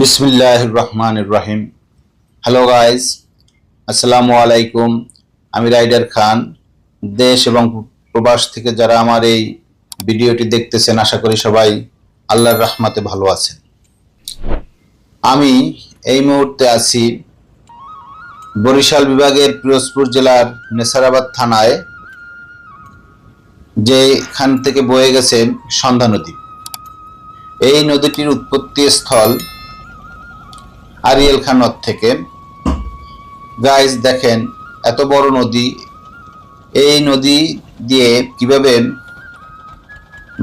বিসমিল্লাহ রহমান রাহিম hello guys আসসালামু আলাইকুম আমি রাইডার খান। দেশ এবং প্রবাস থেকে যারা আমার এই ভিডিওটি দেখতেছেন, আশা করি সবাই আল্লাহর রহমাতে ভালো আছেন। আমি এই মুহূর্তে আছি বরিশাল বিভাগের পিরোজপুর জেলার নেসারাবাদ থানায় যেখান থেকে বয়ে গেছে সন্ধ্যা নদী। এই নদীটির উৎপত্তি স্থল আরিয়েল খান নদ থেকে। গাইজ দেখেন, এত বড় নদী। এই নদী দিয়ে কীভাবে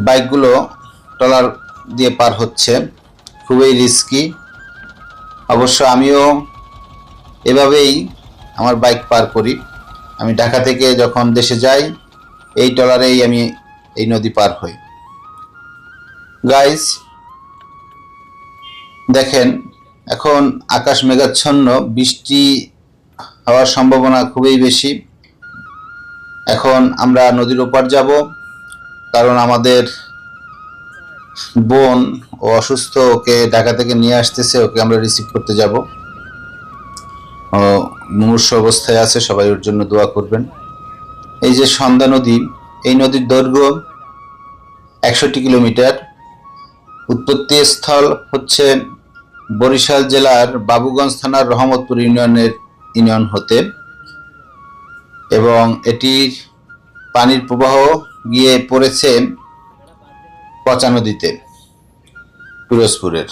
বাইকগুলো ট্রলার দিয়ে পার হচ্ছে, খুবই রিস্কি অবশ্য আমিও এভাবেই আমার বাইক পার করি। আমি ঢাকা থেকে যখন দেশে যাই, এই ট্রলারেই আমি এই নদী পার হই। গাইজ দেখেন এখন আকাশ মেঘাচ্ছন্ন, বৃষ্টি হওয়ার সম্ভাবনা খুবই বেশি। এখন আমরা নদীর ওপার যাব, কারণ আমাদের বোন ও অসুস্থ, ওকে ঢাকা থেকে নিয়ে আসতেছে, ওকে আমরা রিসিভ করতে যাব। মুমূর্ষ অবস্থায় আছে, সবাই ওর জন্য দোয়া করবেন। এই যে সন্ধ্যা নদী, এই নদীর দৈর্ঘ্য একষট্টি কিলোমিটার। উৎপত্তি স্থল হচ্ছে বরিশাল জেলার বাবুগঞ্জ থানার রহমতপুর ইউনিয়নের ইউনিয়ন হতে এবং এটির পানির প্রবাহ গিয়ে পড়েছে পচা নদীতে পিরোজপুরের।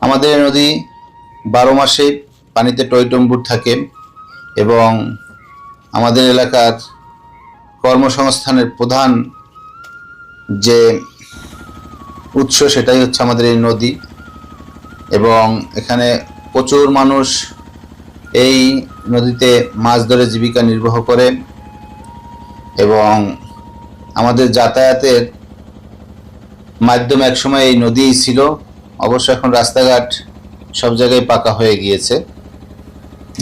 আমাদের নদী বারো মাসে পানিতে টইটম্বুর থাকে এবং আমাদের এলাকার কর্মসংস্থানের প্রধান যে উৎস সেটাই হচ্ছে আমাদের এই নদী। এবং এখানে প্রচুর মানুষ এই নদীতে মাছ ধরে জীবিকা নির্বাহ করে এবং আমাদের যাতায়াতের মাধ্যম একসময় এই নদীই ছিল। অবশ্য এখন রাস্তাঘাট সব জায়গায় পাকা হয়ে গিয়েছে।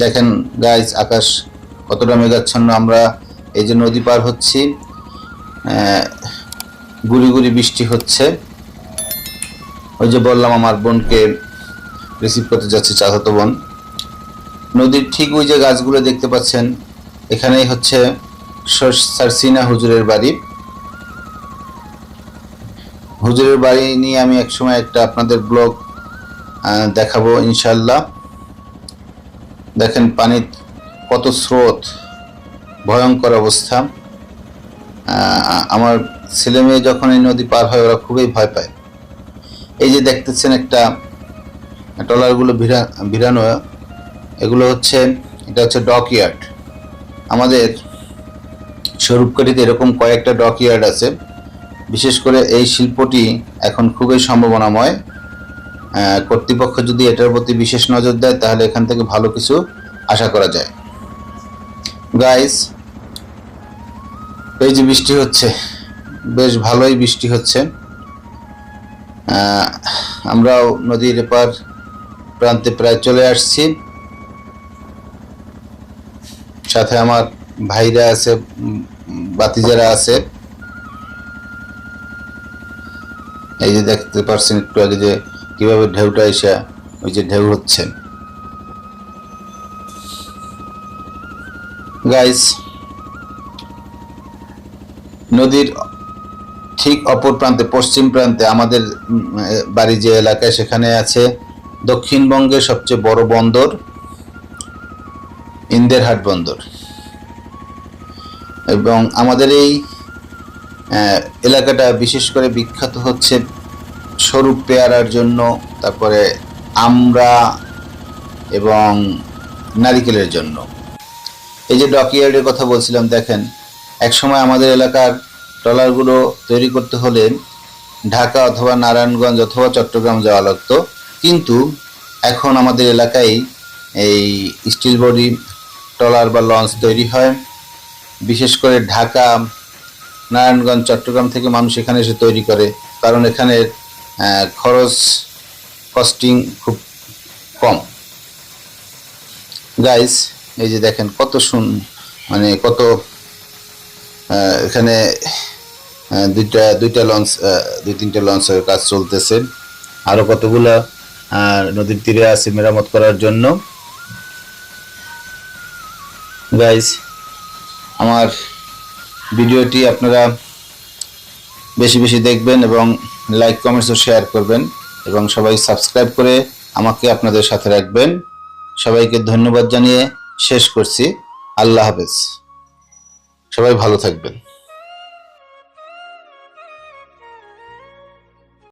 দেখেন গাইজ আকাশ কতটা মেঘাচ্ছন্ন। আমরা এই যে নদী পার হচ্ছি গুড়ি গুড়ি বৃষ্টি হচ্ছে। ওই যে বললাম আমার বোনকে রিসিভ করতে যাচ্ছে চাচাতো বোন। নদীর ঠিক ওই যে গাছগুলো দেখতে পাচ্ছেন, এখানেই হচ্ছে সারসিনা হুজুরের বাড়ি। হুজুরের বাড়ি নিয়ে আমি একসময় একটা আপনাদের ব্লগ দেখাবো ইনশাল্লাহ দেখেন পানির কত স্রোত, ভয়ঙ্কর অবস্থা। আমার ছেলে মেয়ে যখন এই নদী পার হয়, ওরা খুবই ভয় পায়। এই যে দেখতেছেন একটা ট্রলারগুলো ভিড়া, ভিড়ানো, এগুলো হচ্ছে, এটা হচ্ছে ডক ইয়ার্ড আমাদের স্বরূপকাঠিতে এরকম কয়েকটা ডক ইয়ার্ড আছে। বিশেষ করে এই শিল্পটি এখন খুবই সম্ভাবনাময়। কর্তৃপক্ষ যদি এটার প্রতি বিশেষ নজর দেয়, তাহলে এখান থেকে ভালো কিছু আশা করা যায়। গাইস এই যে বৃষ্টি হচ্ছে, বেশ ভালোই বৃষ্টি হচ্ছে। আমরাও নদীর এপার প্রান্তে প্রায় চলে আসছি। সাথে আমার ভাইরা আছে বাতিজারা আছে। এই যে দেখতে পাচ্ছেন একটু আগে যে কীভাবে ঢেউটা এসে, ওই যে ঢেউ হচ্ছে। গাইস নদীর ঠিক অপর প্রান্তে, পশ্চিম প্রান্তে আমাদের বাড়ি যে এলাকায় সেখানে আছে দক্ষিণবঙ্গের সবচেয়ে বড় বন্দর ইন্দেরহাট বন্দর। এবং আমাদের এই এলাকাটা বিশেষ করে বিখ্যাত হচ্ছে স্বরূপ পেয়ারার জন্য, তারপরে আমরা এবং নারিকেলের জন্য। এই যে ডকইয়ার্ডের কথা বলছিলাম, দেখেন, একসময় আমাদের এলাকার ট্রলারগুলো তৈরি করতে হলে ঢাকা অথবা নারায়ণগঞ্জ অথবা চট্টগ্রাম যাওয়া লাগতো। কিন্তু এখন আমাদের এলাকায় এই স্টিল বডি ট্রলার বা লঞ্চ তৈরি হয়। বিশেষ করে ঢাকা, নারায়ণগঞ্জ, চট্টগ্রাম থেকে মানুষ এখানে এসে তৈরি করে। কারণ এখানে খরচ কস্টিং খুব কম। গাইস এই যে দেখেন কত শুন মানে কত এখানে দুইটা দুইটা লঞ্চ দুই তিনটা লঞ্চের কাজ চলতেছে। আরও কতগুলো আহ, নদীর তীরে আছে মেরামত করার জন্য। গাইজ আমার ভিডিওটি আপনারা বেশি বেশি দেখবেন এবং লাইক কমেন্টস ও শেয়ার করবেন এবং সবাই সাবস্ক্রাইব করে আমাকে আপনাদের সাথে রাখবেন। সবাইকে ধন্যবাদ জানিয়ে শেষ করছি। আল্লাহ হাফেজ। সবাই ভালো থাকবেন।